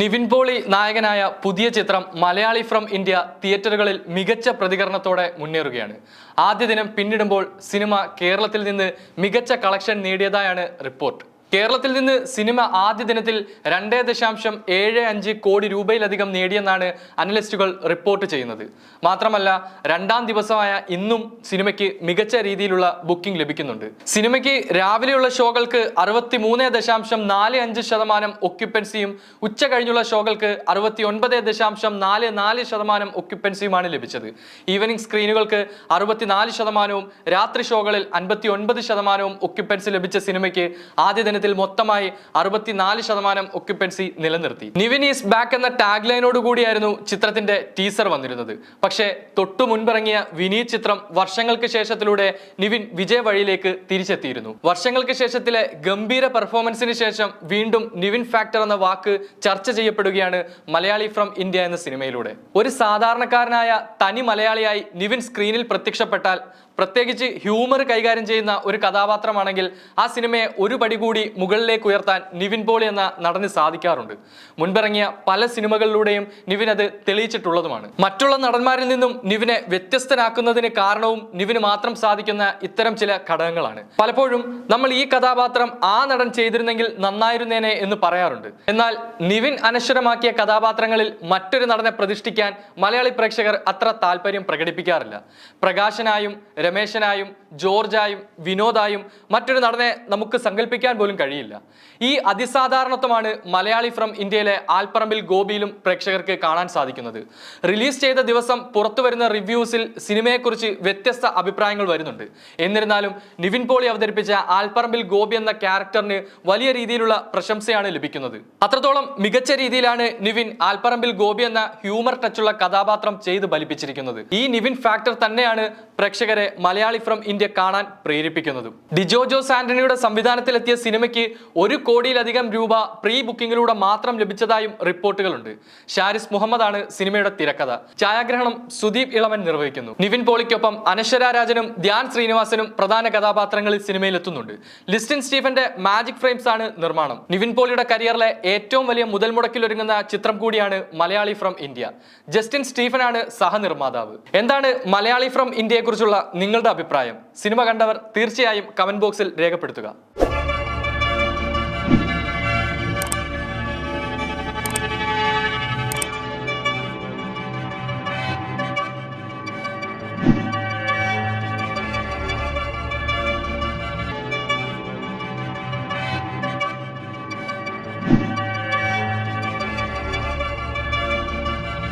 നിവിൻ പോളി നായകനായ പുതിയ ചിത്രം മലയാളി ഫ്രം ഇന്ത്യ തിയേറ്ററുകളിൽ മികച്ച പ്രതികരണത്തോടെ മുന്നേറുകയാണ്. ആദ്യ ദിനം പിന്നിടുമ്പോൾ സിനിമ കേരളത്തിൽ നിന്ന് മികച്ച കളക്ഷൻ നേടിയതായാണ് റിപ്പോർട്ട്. കേരളത്തിൽ നിന്ന് സിനിമ ആദ്യ ദിനത്തിൽ രണ്ടേ ദശാംശം ഏഴ് അഞ്ച് കോടി രൂപയിലധികം നേടിയെന്നാണ് അനലിസ്റ്റുകൾ റിപ്പോർട്ട് ചെയ്യുന്നത്. മാത്രമല്ല രണ്ടാം ദിവസമായ ഇന്നും സിനിമയ്ക്ക് മികച്ച രീതിയിലുള്ള ബുക്കിംഗ് ലഭിക്കുന്നുണ്ട്. സിനിമയ്ക്ക് രാവിലെയുള്ള ഷോകൾക്ക് അറുപത്തി മൂന്ന് ദശാംശം നാല് അഞ്ച് ശതമാനം ഒക്യുപ്പൻസിയും ഉച്ച കഴിഞ്ഞുള്ള ഷോകൾക്ക് അറുപത്തി ഒൻപത് ദശാംശം നാല് നാല് ശതമാനം ഒക്യുപ്പൻസിയുമാണ് ലഭിച്ചത്. ഈവനിംഗ് സ്ക്രീനുകൾക്ക് അറുപത്തിനാല് ശതമാനവും രാത്രി ഷോകളിൽ അൻപത്തി ഒൻപത് ശതമാനവും ഒക്യുപ്പൻസി ലഭിച്ച സിനിമയ്ക്ക് ആദ്യ ദിനത്തിൽ മൊത്തമായി അറുപത്തിനാല് ശതമാനം ഒക്യുപ്പൻസി നിലനിർത്തി. നിവിൻ ഈസ് ബാക്ക് എന്ന ടാഗ് ലൈനോട് കൂടിയായിരുന്നു ചിത്രത്തിന്റെ ടീസർ വന്നിരുന്നത്. പക്ഷേ തൊട്ടു മുൻപിറങ്ങിയ വിനീത് ചിത്രം വർഷങ്ങൾക്ക് ശേഷത്തിലൂടെ നിവിൻ വിജയ വഴിയിലേക്ക് തിരിച്ചെത്തിയിരുന്നു. വർഷങ്ങൾക്ക് ശേഷത്തിലെ ഗംഭീര പെർഫോമൻസിന് ശേഷം വീണ്ടും നിവിൻ ഫാക്ടർ എന്ന വാക്ക് ചർച്ച ചെയ്യപ്പെടുകയാണ് മലയാളി ഫ്രം ഇന്ത്യ എന്ന സിനിമയിലൂടെ. ഒരു സാധാരണക്കാരനായ തനി മലയാളിയായി നിവിൻ സ്ക്രീനിൽ പ്രത്യക്ഷപ്പെട്ടാൽ പ്രത്യേകിച്ച് ഹ്യൂമർ കൈകാര്യം ചെയ്യുന്ന ഒരു കഥാപാത്രമാണെങ്കിൽ ആ സിനിമയെ ഒരു പടി കൂടി മുകളിലേക്ക് ഉയർത്താൻ നിവിൻ പോളി എന്ന നടന് സാധിക്കാറുണ്ട്. മുൻപിറങ്ങിയ പല സിനിമകളിലൂടെയും നിവിൻ അത് തെളിയിച്ചിട്ടുള്ളതുമാണ്. മറ്റുള്ള നടന്മാരിൽ നിന്നും നിവിനെ വ്യത്യസ്തനാക്കുന്നതിന് കാരണവും നിവിന് മാത്രം സാധിക്കുന്ന ഇത്തരം ചില ഘടകങ്ങളാണ്. പലപ്പോഴും നമ്മൾ ഈ കഥാപാത്രം ആ നടൻ ചെയ്തിരുന്നെങ്കിൽ നന്നായിരുന്നേനെ എന്ന് പറയാറുണ്ട്. എന്നാൽ നിവിൻ അനശ്വരമാക്കിയ കഥാപാത്രങ്ങളിൽ മറ്റൊരു നടനെ പ്രതിഷ്ഠിക്കാൻ മലയാളി പ്രേക്ഷകർ അത്ര താല്പര്യം പ്രകടിപ്പിക്കാറില്ല. പ്രകാശനായും രമേശനായും ജോർജായും വിനോദായും മറ്റൊരു നടനെ നമുക്ക് സങ്കല്പിക്കാൻ പോലും കഴിയില്ല. ഈ അതിസാധാരണത്വമാണ് മലയാളി ഫ്രം ഇന്ത്യയിലെ ആൽപ്പറമ്പിൽ ഗോപിയിലും പ്രേക്ഷകർക്ക് കാണാൻ സാധിക്കുന്നത്. റിലീസ് ചെയ്ത ദിവസം പുറത്തു വരുന്ന റിവ്യൂസിൽ സിനിമയെക്കുറിച്ച് വ്യത്യസ്ത അഭിപ്രായങ്ങൾ വരുന്നുണ്ട്. എന്നിരുന്നാലും നിവിൻ പോളി അവതരിപ്പിച്ച ആൽപ്പറമ്പിൽ ഗോപി എന്ന ക്യാരക്ടറിന് വലിയ രീതിയിലുള്ള പ്രശംസയാണ് ലഭിക്കുന്നത്. അത്രത്തോളം മികച്ച രീതിയിലാണ് നിവിൻ ആൽപ്പറമ്പിൽ ഗോപി എന്ന ഹ്യൂമർ ടച്ചുള്ള കഥാപാത്രം ചെയ്ത് ബലിപ്പിച്ചിരിക്കുന്നത് ഈ നിവിൻ ഫാക്ടർ തന്നെയാണ് പ്രേക്ഷകരെ മലയാളി ഫ്രം ഇന്ത്യ കാണാൻ പ്രേരിപ്പിക്കുന്നതും. ഡിജോ ജോസ് ആന്റണിയുടെ സംവിധാനത്തിലെത്തിയ സിനിമയ്ക്ക് ഒരു കോടിയിലധികം രൂപ പ്രീ ബുക്കിങ്ങിലൂടെ മാത്രം ലഭിച്ചതായും റിപ്പോർട്ടുകളുണ്ട്. ഷാരിസ് മുഹമ്മദാണ് സിനിമയുടെ തിരക്കഥ. ഛായാഗ്രഹണം സുദീപ് ഇളവൻ നിർവഹിക്കുന്നു. നിവിൻ പോളിക്കൊപ്പം അനശ്വര രാജനും ധ്യാൻ ശ്രീനിവാസനും പ്രധാന കഥാപാത്രങ്ങളിൽ സിനിമയിൽ എത്തുന്നുണ്ട് ലിസ്റ്റിൻ സ്റ്റീഫന്റെ മാജിക് ഫ്രെയിംസ് ആണ് നിർമ്മാണം. നിവിൻ പോളിയുടെ കരിയറിലെ ഏറ്റവും വലിയ മുതൽ മുടക്കിൽ ഒരുങ്ങുന്ന ചിത്രം കൂടിയാണ് മലയാളി ഫ്രം ഇന്ത്യ. ജസ്റ്റിൻ സ്റ്റീഫനാണ് സഹനിർമ്മാതാവ്. എന്താണ് മലയാളി ഫ്രം ഇന്ത്യയെക്കുറിച്ചുള്ള നിങ്ങളുടെ അഭിപ്രായം സിനിമ കണ്ടവർ തീർച്ചയായും കമന്റ് ബോക്സിൽ രേഖപ്പെടുത്തുക.